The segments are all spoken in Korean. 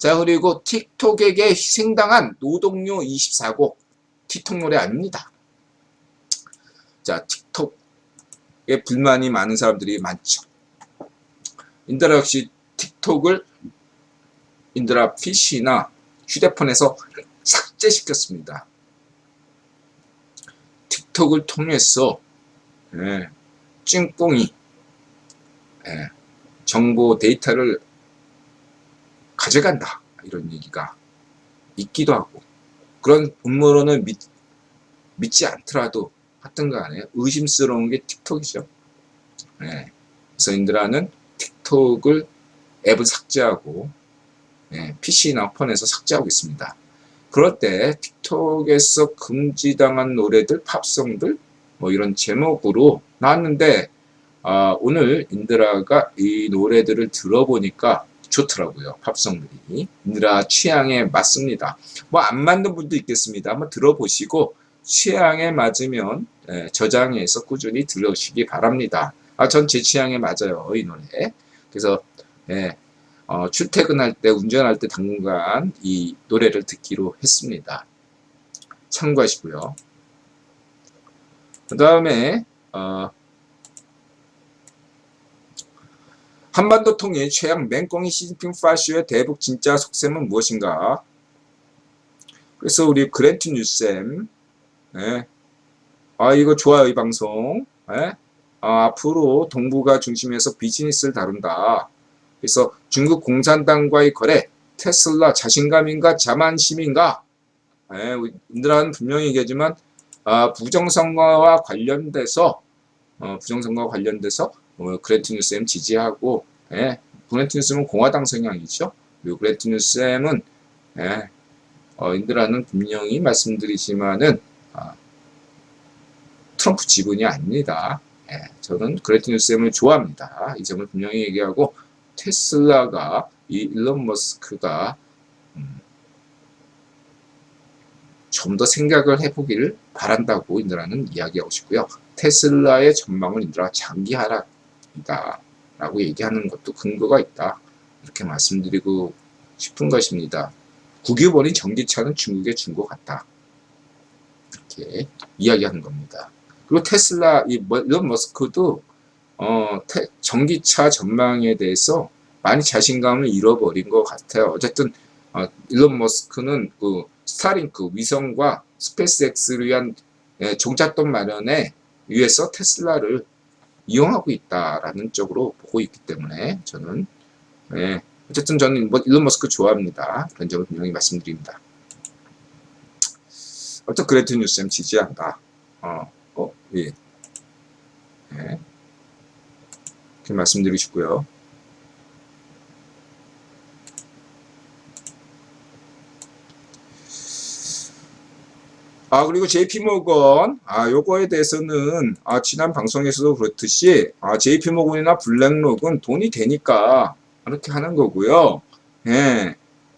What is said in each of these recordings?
자, 그리고 틱톡에게 희생당한 노동요 24곡. 틱톡 노래 아닙니다. 자, 틱톡에 불만이 많은 사람들이 많죠. 인드라 역시 틱톡을 인드라 PC나 휴대폰에서 삭제시켰습니다. 틱톡을 통해서 예, ጭ뽕이 예, 정보 데이터를 가져간다 이런 얘기가 있기도 하고 그런 음모론을 믿, 믿지 않더라도 하여튼 간에 의심스러운 게 틱톡이죠. 예, 그래서 인드라는 틱톡을 앱을 삭제하고 예, PC나 폰에서 삭제하고 있습니다. 그럴 때 틱톡에서 금지당한 노래들, 팝송들 뭐 이런 제목으로 나왔는데 아, 오늘 인드라가 이 노래들을 들어보니까 좋더라고요. 팝송들이 인드라 취향에 맞습니다. 뭐 안 맞는 분도 있겠습니다. 한번 들어보시고 취향에 맞으면 예, 저장해서 꾸준히 들으시기 바랍니다. 아, 전 제 취향에 맞아요. 이 노래. 그래서 예, 어, 출퇴근할 때, 운전할 때 당분간 이 노래를 듣기로 했습니다. 참고하시고요. 그 다음에 어, 한반도 통일 최양 맹꽁이 시진핑 파쇼의 대북 진짜 속셈은 무엇인가? 그래서 우리 그랜트 뉴쌤, 예. 아 이거 좋아요 이 방송. 예. 아, 앞으로 동북아 중심에서 비즈니스를 다룬다. 그래서 중국 공산당과의 거래, 테슬라 자신감인가 자만심인가? 예, 인들은 분명히 얘기하지만 아, 부정선거와 관련돼서 어, 부정선거와 관련돼서 어, 그레트 뉴스엠 지지하고 예, 그레트 뉴스는 공화당 성향이죠. 그리고 그레트 뉴스엠은 예, 어, 인드라는 분명히 말씀드리지만은 아, 트럼프 지분이 아닙니다. 예, 저는 그레트 뉴스엠을 좋아합니다. 이 점을 분명히 얘기하고 테슬라가 이 일론 머스크가 음, 좀더 생각을 해보기를 바란다고 인드라는 이야기하고 싶고요. 테슬라의 전망은 인드라 장기 하락이다 라고 얘기하는 것도 근거가 있다. 이렇게 말씀드리고 싶은 것입니다. 국유본인 전기차는 중국에 준 것 같다. 이렇게 이야기하는 겁니다. 그리고 테슬라, 이 일론 머스크도 어, 태, 전기차 전망에 대해서 많이 자신감을 잃어버린 것 같아요. 어쨌든 어, 일론 머스크는 그 스타링크 위성과 스페이스X를 위한 예, 종잣돈 마련에 위해서 테슬라를 이용하고 있다라는 쪽으로 보고 있기 때문에 저는 예, 어쨌든 저는 뭐 일론 머스크 좋아합니다. 그런 점을 분명히 말씀드립니다. 어떤 그레트 뉴스엠 지지한다. 어, 어, 예. 예. 이렇게 말씀드리고 싶고요. 아, 그리고 JP모건, 아, 요거에 대해서는, 아, 지난 방송에서도 그렇듯이, 아, JP모건이나 블랙록은 돈이 되니까, 이렇게 하는 거고요. 예.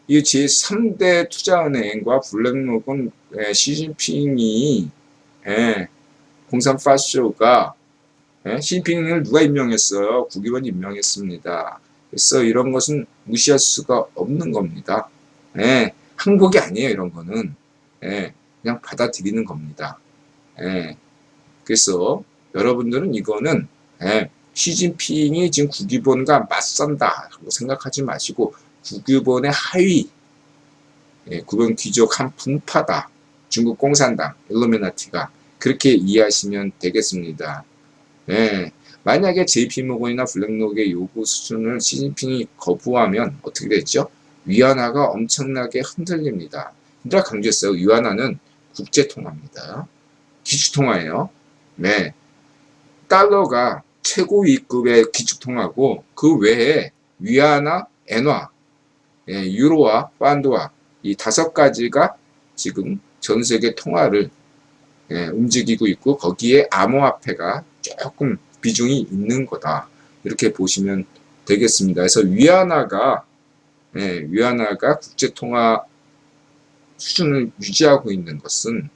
이 제3대 투자은행과 블랙록은, 예, 시진핑이, 예, 공산 파쇼가, 예, 시진핑을 누가 임명했어요? 국회의원 임명했습니다. 그래서 이런 것은 무시할 수가 없는 겁니다. 예, 한국이 아니에요, 이런 거는. 예. 그냥 받아들이는 겁니다. 예. 그래서 여러분들은 이거는 예, 시진핑이 지금 국유본과 맞선다라고 생각하지 마시고 국유본의 하위 예, 구본 귀족 한 분파다. 중국 공산당, 일루미나티가 그렇게 이해하시면 되겠습니다. 예, 만약에 JP모건이나 블랙록의 요구 수준을 시진핑이 거부하면 어떻게 됐죠? 위안화가 엄청나게 흔들립니다. 흔들어 강조했어요. 위안화는 국제통화입니다. 기축통화예요. 네. 달러가 최고위급의 기축통화고 그 외에 위안화, 엔화, 예, 유로와 판드와 이 다섯 가지가 지금 전 세계 통화를 예, 움직이고 있고 거기에 암호화폐가 조금 비중이 있는 거다. 이렇게 보시면 되겠습니다. 그래서 위안화가 예, 위안화가 국제통화 수준을 유지하고 있는 것은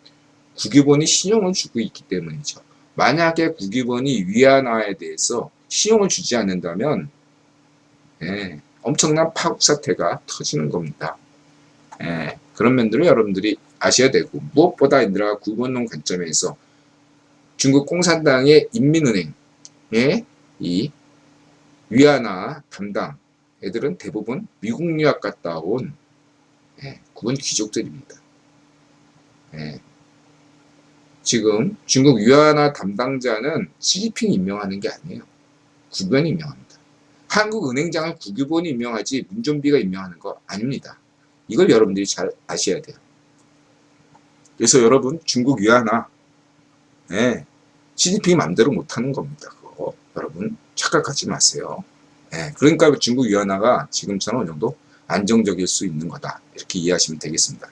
국유본이 신용을 주고 있기 때문이죠. 만약에 국유본이 위안화에 대해서 신용을 주지 않는다면 예, 엄청난 파국 사태가 터지는 겁니다. 예, 그런 면들을 여러분들이 아셔야 되고 무엇보다 인드라가 구본론 관점에서 중국 공산당의 인민은행의 이 위안화 담당 애들은 대부분 미국 유학 갔다 온 예, 구분 귀족들입니다. 예. 지금 중국 위안화 담당자는 시진핑이 임명하는 게 아니에요. 구변이 임명합니다. 한국 은행장을 국유본이 임명하지 문존비가 임명하는 거 아닙니다. 이걸 여러분들이 잘 아셔야 돼요. 그래서 여러분 중국 위안화 예, 시진핑이 맘대로 못하는 겁니다. 그거 여러분 착각하지 마세요. 예, 그러니까 중국 위안화가 지금처럼 어느 정도 안정적일 수 있는 거다. 이렇게 이해하시면 되겠습니다.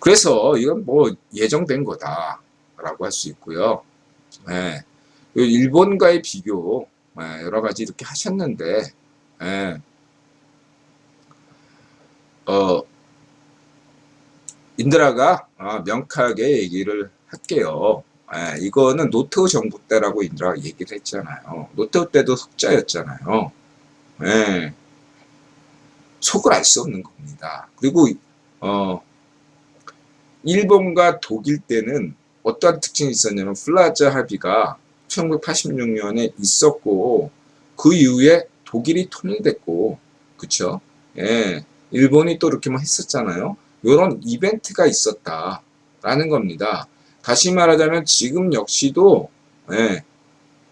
그래서 이건 뭐 예정된 거다 라고 할 수 있고요. 예, 일본과의 비교 예, 여러 가지 이렇게 하셨는데 예, 어, 인드라가 아, 명확하게 얘기를 할게요. 예, 이거는 노태우 정부 때라고 인드라가 얘기를 했잖아요. 노태우 때도 흑자였잖아요. 예, 속을 알 수 없는 겁니다. 그리고 어, 일본과 독일 때는 어떠한 특징이 있었냐면 플라자 합의가 1986년에 있었고 그 이후에 독일이 통일됐고 그쵸? 예, 일본이 또 이렇게 뭐 했었잖아요. 이런 이벤트가 있었다라는 겁니다. 다시 말하자면 지금 역시도 예,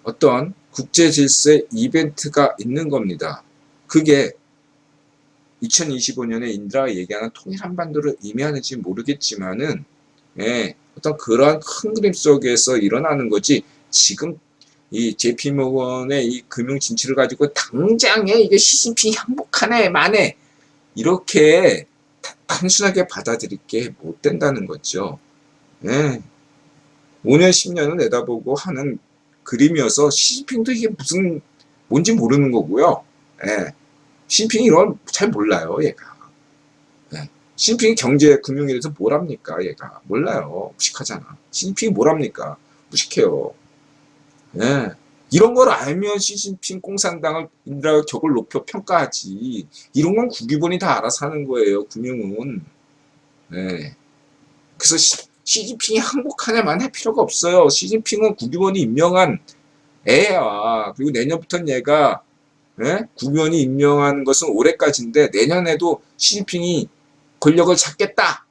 어떤 국제 질서의 이벤트가 있는 겁니다. 그게 2025년에 인드라가 얘기하는 통일 한반도를 의미하는지 모르겠지만은 예, 어떤 그러한 큰 그림 속에서 일어나는 거지 지금 이 JP 모건의 이 금융 진출을 가지고 당장에 이게 시진핑이 항복하네 마네 이렇게 다- 단순하게 받아들일 게 못 된다는 거죠. 예. 5년 10년을 내다보고 하는 그림이어서 시진핑도 이게 무슨 뭔지 모르는 거고요. 예. 시진핑이 이런 잘 몰라요, 얘가. 예. 시진핑이 경제 금융에 대해서 뭘 합니까, 얘가. 몰라요. 무식하잖아. 시진핑이 뭘 합니까? 무식해요. 예. 이런 걸 알면 시진핑 공산당을 인드라 격을 높여 평가하지. 이런 건 국기본이 다 알아서 하는 거예요, 금융은. 예. 그래서 시, 시진핑이 항복하냐만 할 필요가 없어요. 시진핑은 국기본이 임명한 애야. 그리고 내년부터는 얘가 예? 국면이 임명하는 것은 올해까지인데 내년에도 시진핑이 권력을 잡겠다.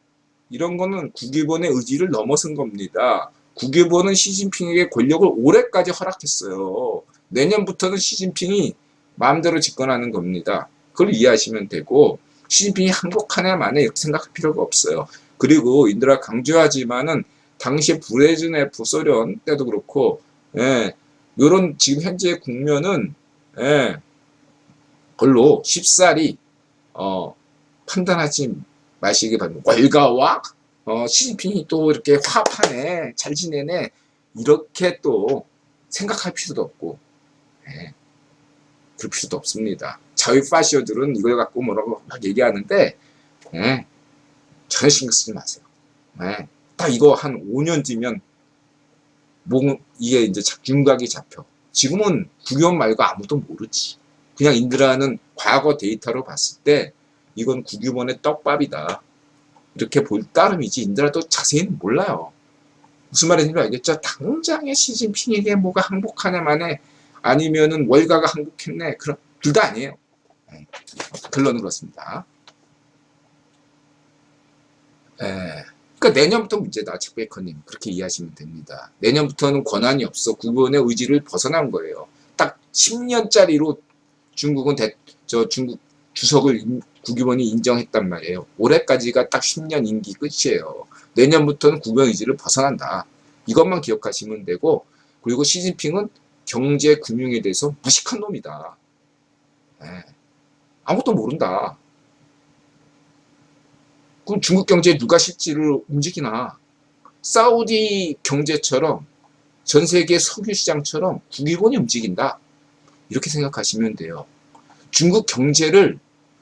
이런 거는 국유본의 의지를 넘어선 겁니다. 국유본은 시진핑에게 권력을 올해까지 허락했어요. 내년부터는 시진핑이 마음대로 집권하는 겁니다. 그걸 이해하시면 되고 시진핑이 항복하냐 마냐 이렇게 생각할 필요가 없어요. 그리고 인드라 강조하지만은 당시에 브레즈네프 소련 때도 그렇고 예, 요런 지금 현재 국면은 예, 별로 쉽사리 어, 판단하지 마시기 바랍니다. 월가와 어, 시진핑이 또 이렇게 화합하네, 잘 지내네 이렇게 또 생각할 필요도 없고 예, 그럴 필요도 없습니다. 자유 파시오들은 이걸 갖고 뭐라고 막 얘기하는데 예, 전혀 신경 쓰지 마세요. 예, 딱 이거 한 5년 뒤면 뭐 이게 이제 자- 윤곽이 잡혀. 지금은 국연 말고 아무도 모르지. 그냥 인드라는 과거 데이터로 봤을 때 이건 국유본의 떡밥이다. 이렇게 볼 따름이지 인드라도 자세히는 몰라요. 무슨 말인지 알겠죠? 당장에 시진핑에게 뭐가 항복하냐만에 아니면은 월가가 항복했네. 그럼 둘 다 아니에요. 네. 결론은 그렇습니다. 에, 그러니까 내년부터 문제다, 책베이커님. 그렇게 이해하시면 됩니다. 내년부터는 권한이 없어. 국원의 의지를 벗어난 거예요. 딱 10년짜리로 중국은 대, 저 중국 주석을 인- 국유원이 인정했단 말이에요. 올해까지가 딱 10년 임기 끝이에요. 내년부터는 국영 의지를 벗어난다. 이것만 기억하시면 되고 그리고 시진핑은 경제 금융에 대해서 무식한 놈이다. 예. 아무것도 모른다. 그럼 중국 경제에 누가 실지를 움직이나? 사우디 경제처럼 전 세계 석유 시장처럼 국유원이 움직인다. 이렇게 생각하시면 돼요. 중국 경제를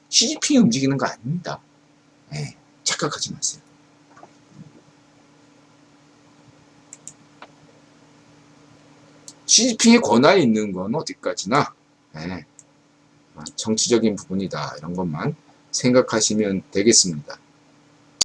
시진핑이 움직이는 거 아닙니다. 예, 착각하지 마세요. 시진핑의 권한이 있는 건 어디까지나 예, 정치적인 부분이다 이런 것만 생각하시면 되겠습니다.